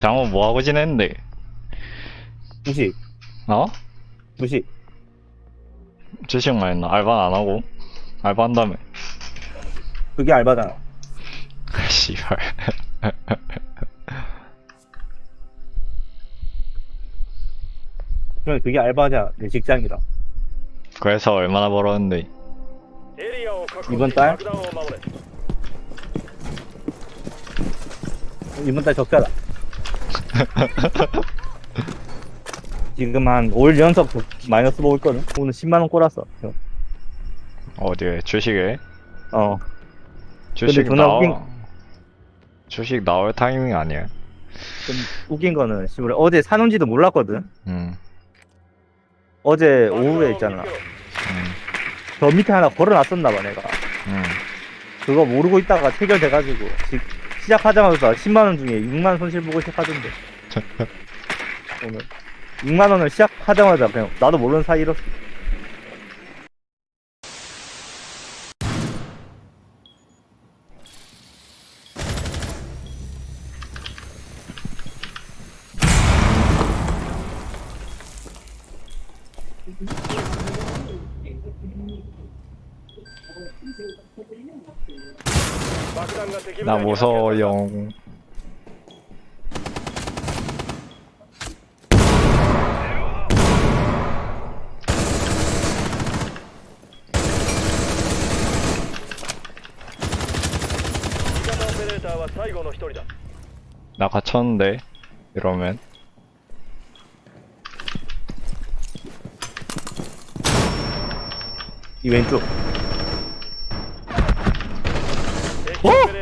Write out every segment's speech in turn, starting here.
장호 뭐하고 지냈는데? 무식 어? 무식 주식만 했나? 알바 안 하고? 알바 한다며. 그게 알바잖아 씨발. 그러면 그게 알바냐 내 직장이라 그래서 얼마나 벌었는데? 이번 달? 이번 달 적자다 지금 한 5일 연속 마이너스 보고 있거든 오늘 10만 원 꼬랐어 어디에? 주식에? 어 주식 나와. 웃긴- 주식 나올 타이밍 아니야? 좀 웃긴 거는 씨발 어제 사는지도 몰랐거든 응. 어제 오후에 있잖아 응. 저 밑에 하나 걸어놨었나 봐 내가 응. 그거 모르고 있다가 체결돼가지고 지- 시작하자마자 10만원 중에 6만원 손실 보고 시작하던데. 오늘. 6만원을 시작하자마자 그냥 나도 모르는 사이 나 무서워요. 나 갇혔는데 이러면 이 왼쪽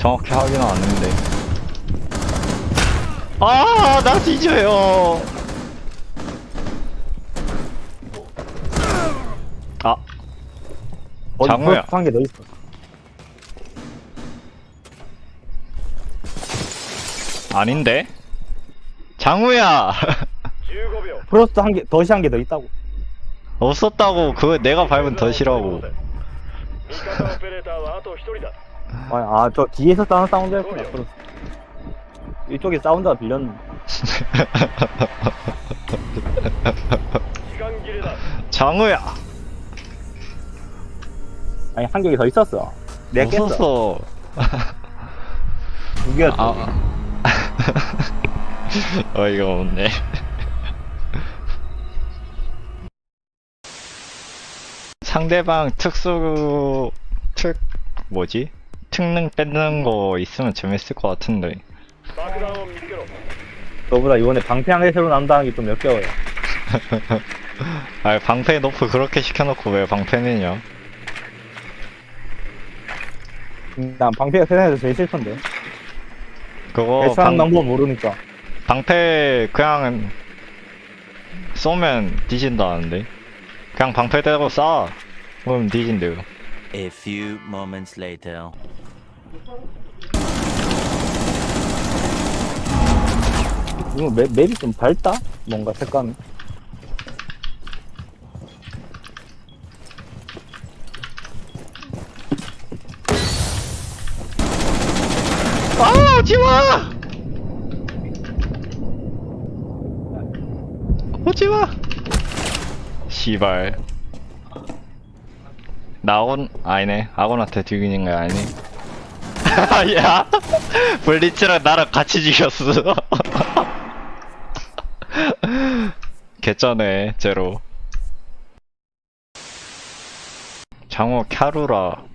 정확히 확인은 안 했는데. 아, 나 뒤져요. 아, 어디 장우야. 한개 더 있어 아닌데? 장우야. 15秒 플러스 한개 덫이 한 개 더 있다고 없었다고. 그거 내가 밟으면 더 싫어하고. 味方オペレーターはあと1人だ 아니, 아, 저 뒤에서 싸우는 사운드였구나. 그럼. 이쪽에 사운드가 빌렸는데. 장우야 아니, 한 격이 더 있었어. 내 뭐 깼어. 웃었어 두 개였어. 아. 아. 어이가 없네 상대방 특수 특 뭐지 특능 뺏는 거 있으면 재밌을 것 같은데. 너보다 이번에 방패항에 새로 나온다는 게좀몇 개월. 아 방패 너프 그렇게 시켜놓고 왜 방패는요? 난 방패가 세상에서 제일 싫던데. 그거 방, 방법 모르니까. 방패 그냥 쏘면 뒤진다는데. 그냥 방패 대고 쏴. 그럼 뒤진대요. A few moments later. 이거 맵, 맵이 좀 밝다? 뭔가 색감이 아 오지마! 오지마! 시발 나온 아니네 아곤한테 뒤기는 거 아니네 야 블리츠랑 나랑 같이 죽였어 개쩌네 제로. 장호 캬루라.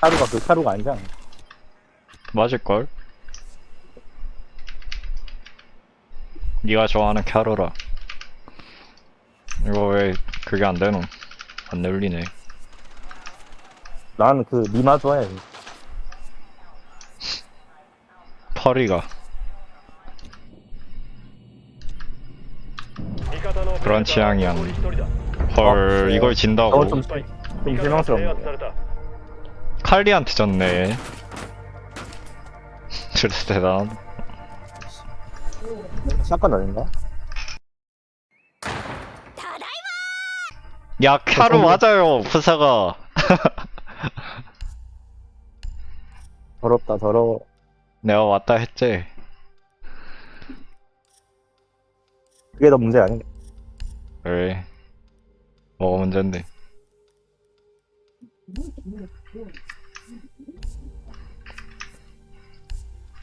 하루가 그 하루가 아니잖아. 맞을걸? 네가 좋아하는 캬루라. 이거 왜 그게 안 되노? 안 열리네 나는 그 니마 좋아해. 퍼리가 味方の 그런 취향이야. 残り一人だ 헐 어, 이걸 어, 진다고 좀, スパイ 좀 味方が制圧 실망스럽네. された 칼리한테 졌네 진짜 대단 샷건 아닌가? 야 캬루 맞아요 부사가 더럽다, 더러워. 내가 왔다 했지 그게 더 문제 아닌가? 왜 뭐가 문제인데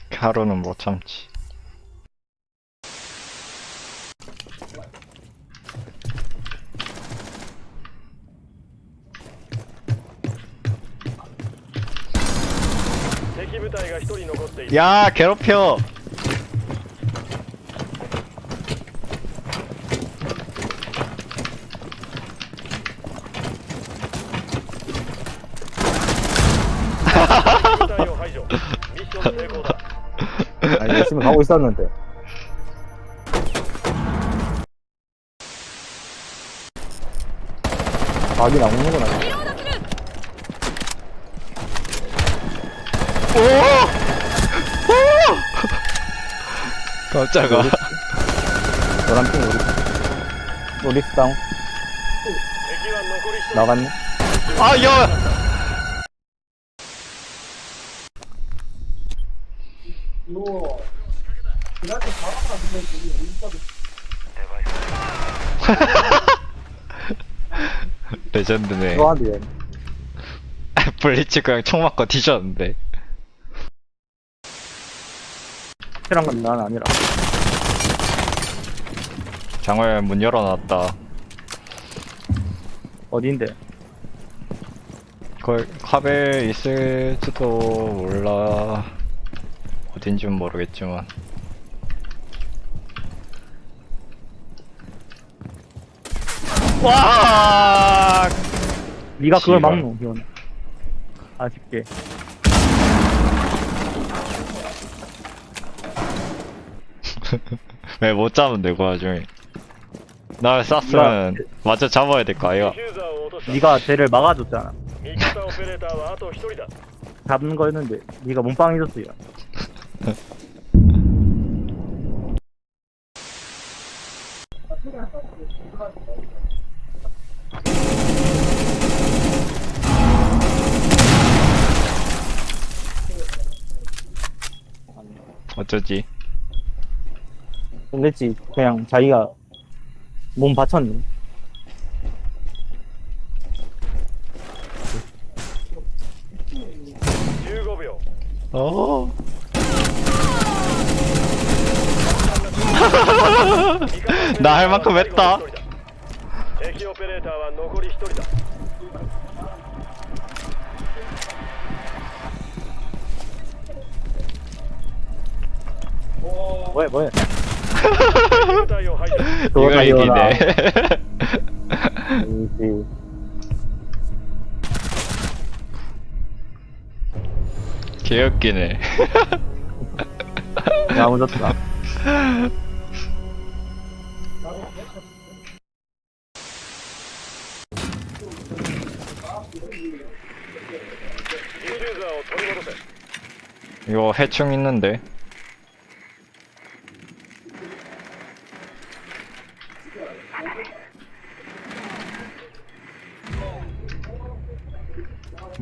캬루는 못 참지 隊が一人残っている 야 괴롭혀 部隊を排除ミッション成功だ 아니, 열심히 가고 있었는데. 각이 나오는구나. 오! 오! 깜짝아. 노란 핑 우리 우리 스다운 나갔네 아, 야! 레전드네. 블리츠 그냥 총 맞고 뒤졌는데. 확실한 건 난 아니라. 장을 문 열어놨다 어딘데? 그 카베 있을지도 몰라 어딘진 모르겠지만 와 네가 그걸. 막노, 기원. 아쉽게. 왜 못 잡으면 되고 와중에 날 쐈으면 맞아 잡아야 될 거 아이가 ディフューザーを落とした 네가 쟤를 막아줬잖아. 味方オペレーターはあと一人だ 잡는 거였는데 네가 몸빵 해줬어요. 어쩌지 근데지 그냥 자기가 몸 바쳤네.15秒 어 なるまくめった敵オペレーターは残り一人だ 뭐야 뭐야. 이걸 이기네. 이지. 개웃기네. 야, 오졌다. 이거 해충 있는데.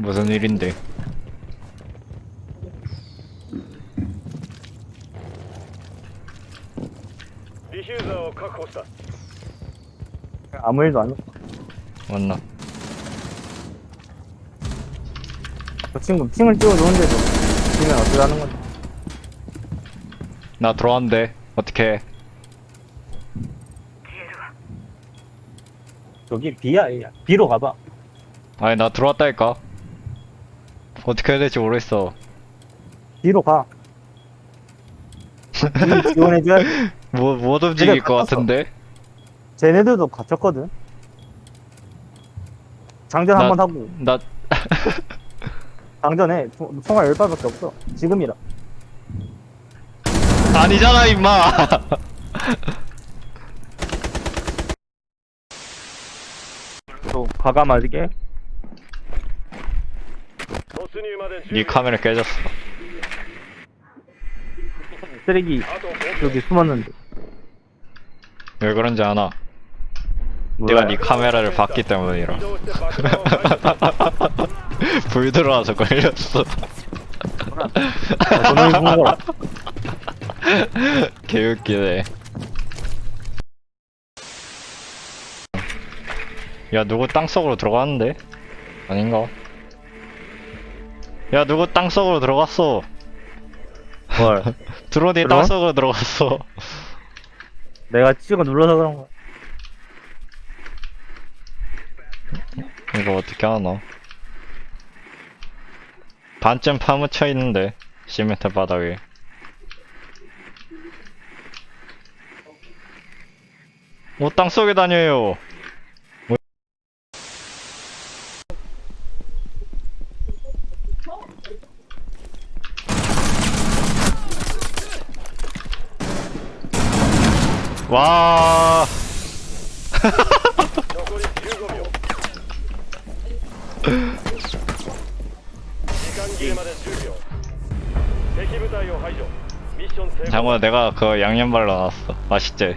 무슨 일인데? 아무 일도 안 했어. 왔나? 저 친구 핑을 띄워놓은데도 뛰면 어쩌라는 건데. 나 들어왔는데 어떻게? 저기 B야, A야. B로 가봐. 아니 나 들어왔다니까. 어떻게 해야 될지 모르겠어 B로 가. 지원해줘야 돼. 뭐, 못 움직일 것 갇혔어. 같은데 쟤네들도 갇혔거든. 장전 나- 한번 하고 나 방전해. 총- 총알 열 발밖에 없어. 지금이라. 아니잖아 임마 또 과감하게. 네 카메라 깨졌어. 쓰레기 여기 숨었는데. 왜 그런지 아나. 내가 네 카메라를 봤기 때문이라. 불 들어와서 걸렸어. 아, 개웃기네. 야 누구 땅속으로 들어갔는데? 아닌가? 야 누구 땅속으로 들어갔어 뭘. 드론이 드론? 땅속으로 들어갔어 내가 찍어 눌러서 그런 거야. 이거 어떻게 하나 반쯤 파묻혀 있는데 시멘트 바닥에 뭐 땅속에 다녀요 와 残り15秒時間切れまで10秒敵部隊を排除ミッション成功 장훈아 내가 그 양념 발라놨어 맛있지?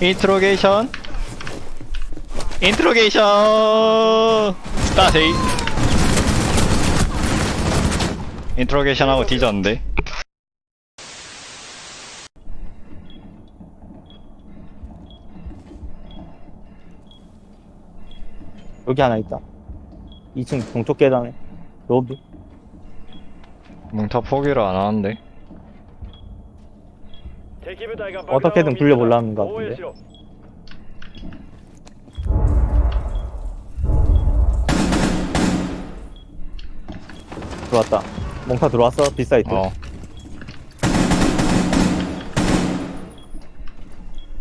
인트로게이션 인트로게이션! 따세이. 인트로게이션하고 뒤졌는데. 여기 하나 있다. 2층 동쪽 계단에. 로비 뭉타 포기를 안 하는데. 어떻게든 굴려보려는 것 같은데. 들어왔다. 몽타 들어왔어? 빗사이트. 어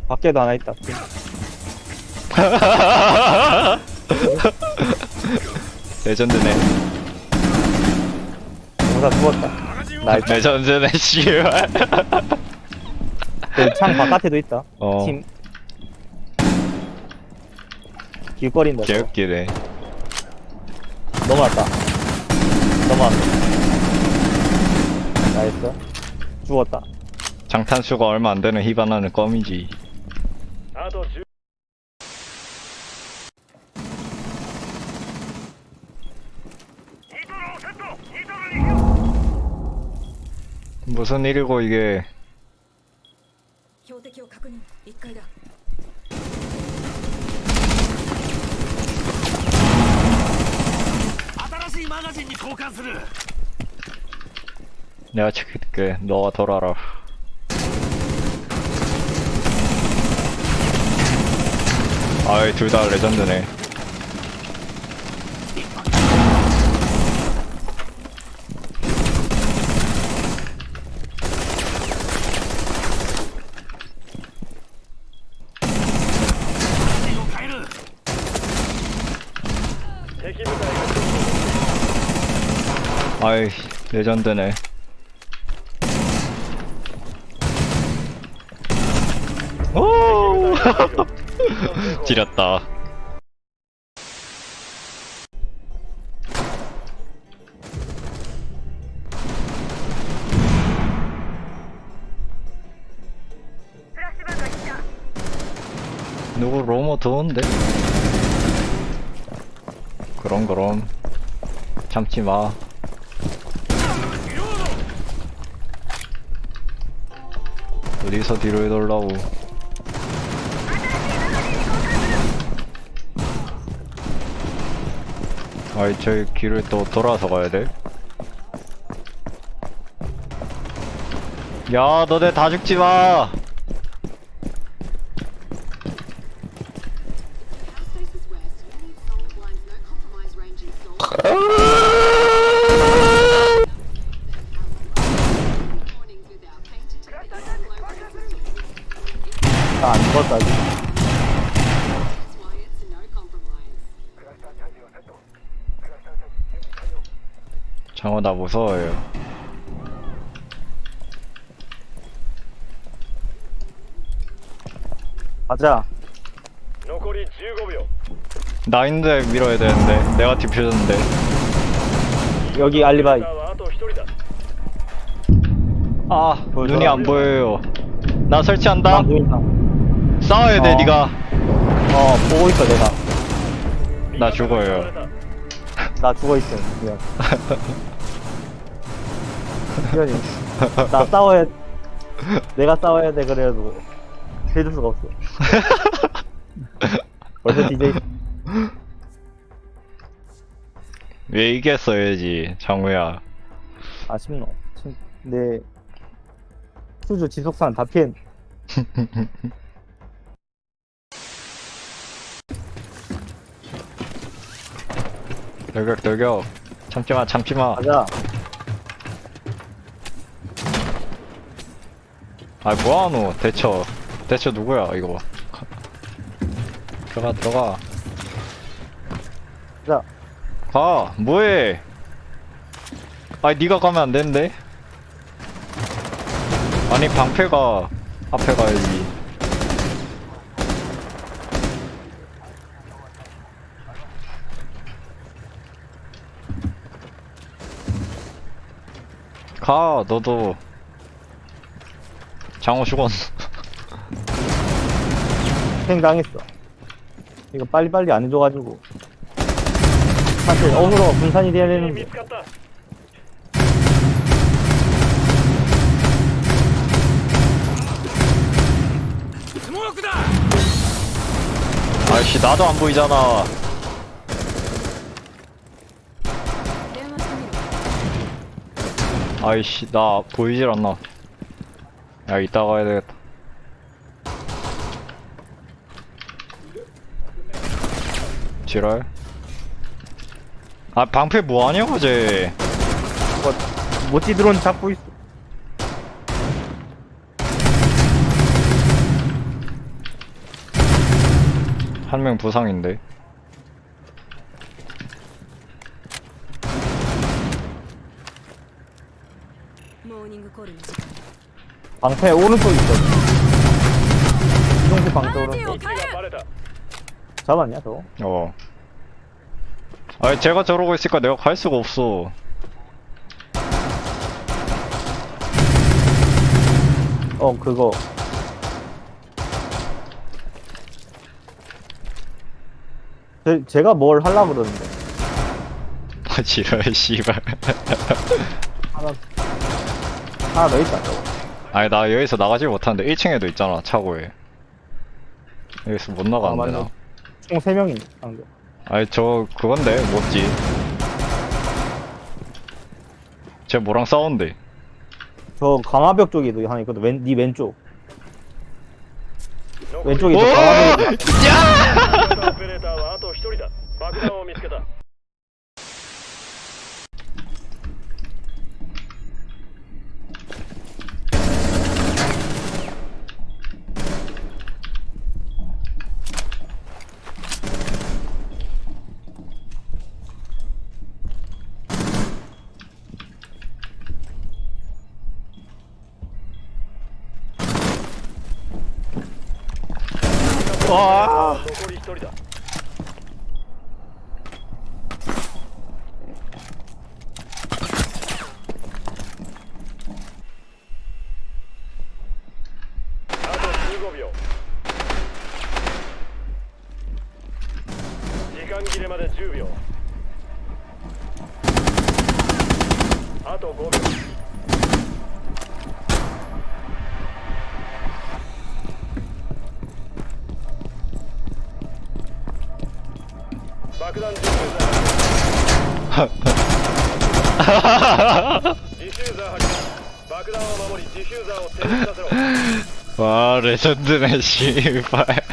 밖에도 하나 있다. 레전드네 몽타 죽었다. 나이스. 레전드네 씨발 그창 바깥에도 있다. 어 팀. 길거리인데. 개웃기네 넘어왔다. 넘어왔다. 나이스. 죽었다. 장탄수가 얼마 안 되는 히바나는 껌이지 あと10 무슨 일이고 이게 標的を確認1階だ 내가 지킬게 너가 돌아라 아이 둘 다 레전드네 레전드네. 오! 지렸다. 누구 로모 더운데? 그럼 그럼. 참지 마 어디서 뒤로 해달라고 아이 저 길을 또 돌아서 가야 돼? 야 너네 다 죽지 마 나 무서워요. 가자. 나 있는데 밀어야 되는데. 내가 디퓨저인데. 여기 알리바이. 아, 보여줘. 눈이 안 보여요. 나 설치한다. 나 싸워야 돼, 어. 네가. 어, 보고 있어, 내가. 나 죽어요. 나 죽어 있어. 미안. 미안해 나 싸워야 내가 싸워야 돼 그래도. 해줄 수가 없어. 벌써 DJ 왜 이겼어야지 장우야. 아쉽노. 친- 내 수주 지속산 다 피했 돌격 돌격. 참지마 참지마. 가자 아 뭐하노? 대처. 대처 누구야 이거? 가- 들어가 들어가. 가자. 가. 뭐해? 아니 니가 가면 안 되는데? 아니 방패가 앞에 가야지. 가 너도 장어 죽었어 생당했어 이거 빨리빨리 안 해줘가지고 사실 어느로 분산이 돼야 見 되는데 つかった 아이씨 나도 안 보이잖아 電話してみる 아이씨 나 보이질 않나 야 이따 가야 되겠다. 지랄? 아 방패 뭐하냐 어제? 모찌 드론 잡고 있어. 한 명 부상인데 방패 오른쪽 있어. 이동식 방패 오른쪽. 잡았냐 저? 어. 아니 제가 저러고 있으니까 내가 갈 수가 없어. 어 그거. 제, 제가 뭘 하려고 그러는데. 아 지랄 씨발. 하나 하나 더 있다 저거. 아니 나 여기서 나가지 못하는데 1층에도 있잖아 차고에 여기서 못 아, 나가는데 맞네. 나 총 3명이 방금 아니 저 그건데 뭐지 쟤 뭐랑 싸운대 저 강화벽 쪽에도 하나 있거든 왼, 니 왼쪽 残り 왼쪽에 저 오! 강화벽이 オペレーターはあと1人だ爆弾を見つけた あと15秒時間切れまで10秒あと5秒。爆弾ディフューザーディフューザー発見爆弾を守りディフューザーを停止させろ あれ、とんでない心配。